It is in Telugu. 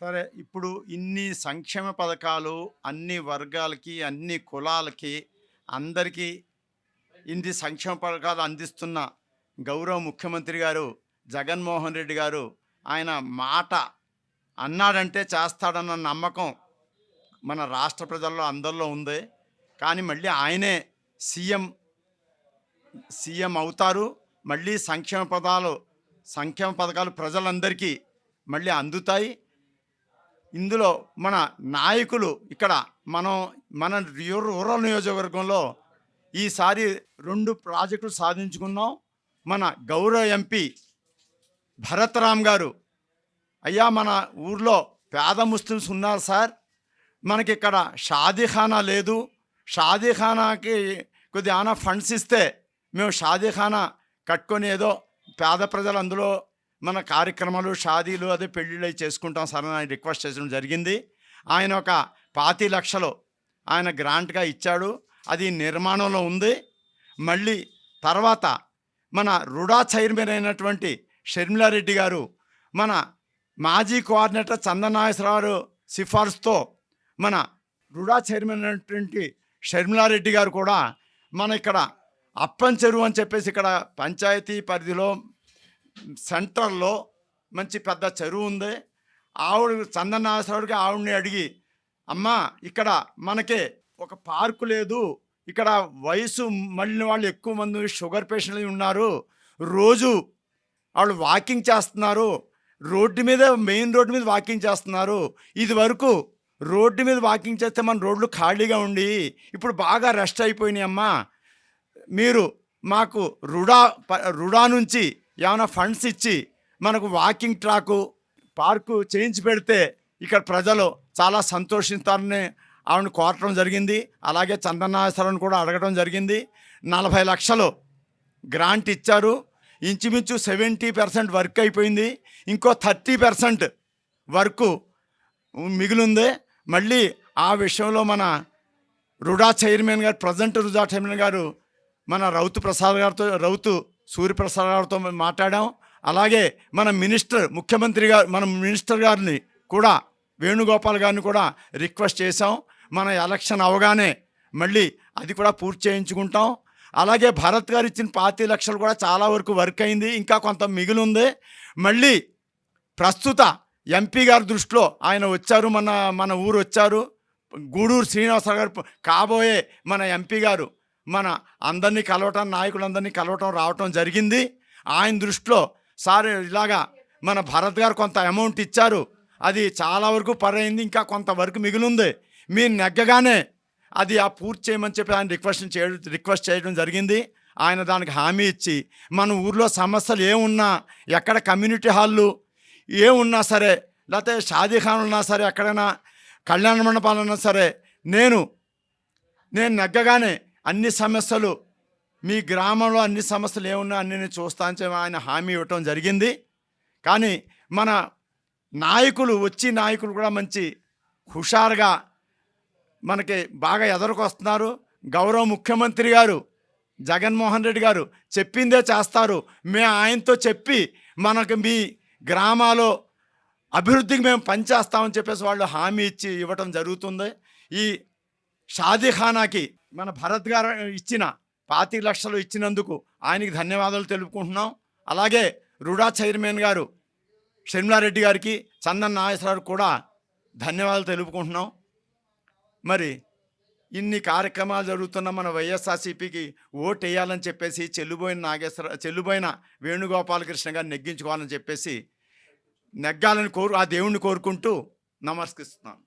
సరే ఇప్పుడు ఇన్ని సంక్షేమ పథకాలు అన్ని వర్గాలకి అన్ని కులాలకి అందరికీ ఇన్ని సంక్షేమ పథకాలు అందిస్తున్న గౌరవ ముఖ్యమంత్రి గారు జగన్మోహన్ రెడ్డి గారు ఆయన మాట అన్నాడంటే చేస్తాడన్న నమ్మకం మన రాష్ట్ర ప్రజల్లో అందరిలో ఉంది. కానీ మళ్ళీ ఆయనే సీఎం సీఎం అవుతారు. మళ్ళీ సంక్షేమ పదాలు సంక్షేమ పథకాలు ప్రజలందరికీ మళ్ళీ అందుతాయి. ఇందులో మన నాయకులు ఇక్కడ మనం మన రూరల్ నియోజకవర్గంలో ఈసారి రెండు ప్రాజెక్టులు సాధించుకున్నాం. మన గౌరవ ఎంపీ భరత్రామ్ గారు. అయ్యా మన ఊర్లో పేద ముస్లిమ్స్ ఉన్నారు సార్. మనకి ఇక్కడ షాదీఖానా లేదు. షాదీఖానాకి కొద్ది ఏమైనా ఫండ్స్ ఇస్తే మేము షాదీఖానా కట్టుకొని ఏదో పేద ప్రజలు అందులో మన కార్యక్రమాలు షాదీలు అదే పెళ్ళిళ్ళు చేసుకుంటాం సార్ అని ఆయన రిక్వెస్ట్ చేయడం జరిగింది. ఆయన ఒక పాతి లక్షలు ఆయన గ్రాంట్గా ఇచ్చాడు. అది నిర్మాణంలో ఉంది. మళ్ళీ తర్వాత మన రుడా చైర్మన్ అయినటువంటి షర్మిలారెడ్డి గారు మన మాజీ కోఆర్డినేటర్ చందనాగేశ్వరరావు సిఫార్సుతో మన రుడా చైర్మన్ అయినటువంటి షర్మిలారెడ్డి గారు కూడా మన ఇక్కడ అప్పం చెరువు అని చెప్పేసి ఇక్కడ పంచాయతీ పరిధిలో సెంటర్లో మంచి పెద్ద చెరువు ఉంది. ఆవిడ చందనాగేశ్వరరావుకి ఆవిడని అడిగి అమ్మా ఇక్కడ మనకి ఒక పార్కు లేదు. ఇక్కడ వయసు మళ్ళిన వాళ్ళు ఎక్కువ మంది షుగర్ పేషెంట్లు ఉన్నారు. రోజు వాళ్ళు వాకింగ్ చేస్తున్నారు. రోడ్డు మీద మెయిన్ రోడ్డు మీద వాకింగ్ చేస్తున్నారు. ఇది వరకు రోడ్డు మీద వాకింగ్ చేస్తే మన రోడ్లు ఖాళీగా ఉండి ఇప్పుడు బాగా రెస్ట్ అయిపోయినాయి అమ్మా. మీరు మాకు రుడా ప- రుడా నుంచి ఏమైనా ఫండ్స్ ఇచ్చి మనకు వాకింగ్ ట్రాకు పార్కు చేయించి పెడితే ఇక్కడ ప్రజలు చాలా సంతోషిస్తారని ఆవిడని కోరటం జరిగింది. అలాగే చందనాశ్వరం కూడా అడగడం జరిగింది. నలభై లక్షలు గ్రాంట్ ఇచ్చారు. ఇంచుమించు సెవెంటీ పర్సెంట్ వర్క్ అయిపోయింది. ఇంకో థర్టీ పర్సెంట్ వర్క్ మిగిలింది. మళ్ళీ ఆ విషయంలో మన RUDA chairman garu present RUDA chairman garu మన రౌతు ప్రసాద్ గారితో రౌతు సూర్యప్రసాద్ గారితో మేము మాట్లాడాం. అలాగే మన మినిస్టర్ ముఖ్యమంత్రి గారు మన మినిస్టర్ గారిని కూడా వేణుగోపాల్ గారిని కూడా రిక్వెస్ట్ చేశాం. మన ఎలక్షన్ అవగానే మళ్ళీ అది కూడా పూర్తి చేయించుకుంటాం. అలాగే భరత్ గారు ఇచ్చిన పాతి లక్షలు కూడా చాలా వరకు వర్క్ అయింది. ఇంకా కొంత మిగిలి ఉంది మళ్ళీ ప్రస్తుత ఎంపీ గారి దృష్టిలో ఆయన వచ్చారు మన మన ఊరు వచ్చారు. గూడూరు శ్రీనివాసరావు గారు కాబోయే మన ఎంపీ గారు మన అందరినీ కలవటం నాయకులందరినీ కలవటం రావటం జరిగింది. ఆయన దృష్టిలో సార్ ఇలాగా మన భరత్ గారు కొంత అమౌంట్ ఇచ్చారు. అది చాలా వరకు పరైంది ఇంకా కొంతవరకు మిగిలింది. మీరు నెగ్గగానే అది ఆ పూర్తి చేయమని చెప్పి ఆయన రిక్వెస్ట్ చేయడం రిక్వెస్ట్ చేయడం జరిగింది. ఆయన దానికి హామీ ఇచ్చి మన ఊర్లో సమస్యలు ఏమున్నా ఎక్కడ కమ్యూనిటీ హాళ్ళు ఏమున్నా సరే లేకపోతే షాదీఖాన్ ఉన్నా సరే ఎక్కడైనా కళ్యాణ మండపాలు ఉన్నా సరే నేను నేను నెగ్గగానే అన్ని సమస్యలు మీ గ్రామంలో అన్ని సమస్యలు ఏమున్నా అన్ని నేను చూస్తా చెప్పి ఆయన హామీ ఇవ్వటం జరిగింది. కానీ మన నాయకులు వచ్చి నాయకులు కూడా మంచి హుషారుగా మనకి బాగా ఎదురుకొస్తున్నారు గౌరవ ముఖ్యమంత్రి గారు జగన్మోహన్ రెడ్డి గారు చెప్పిందే చేస్తారు. మేము ఆయనతో చెప్పి మనకు మీ గ్రామాలో అభివృద్ధికి మేము పనిచేస్తామని చెప్పేసి వాళ్ళు హామీ ఇచ్చి ఇవ్వటం జరుగుతుంది. ఈ షాదీఖానాకి మన భరత్ గారు ఇచ్చిన పాతి లక్షలు ఇచ్చినందుకు ఆయనకి ధన్యవాదాలు తెలుపుకుంటున్నాం. అలాగే రుడా చైర్మన్ గారు షర్మిలారెడ్డి గారికి చందన్ నాగేశ్వరరావు కూడా ధన్యవాదాలు తెలుపుకుంటున్నాం. మరి ఇన్ని కార్యక్రమాలు జరుగుతున్న మన వైఎస్ఆర్సీపీకి ఓటు వేయాలని చెప్పేసి చెల్లుబోయిన నాగేశ్వర చెల్లుబోయిన వేణుగోపాలకృష్ణ గారిని నెగ్గించుకోవాలని చెప్పేసి నెగ్గాలని కోరు ఆ దేవుణ్ణి కోరుకుంటూ నమస్కరిస్తున్నాను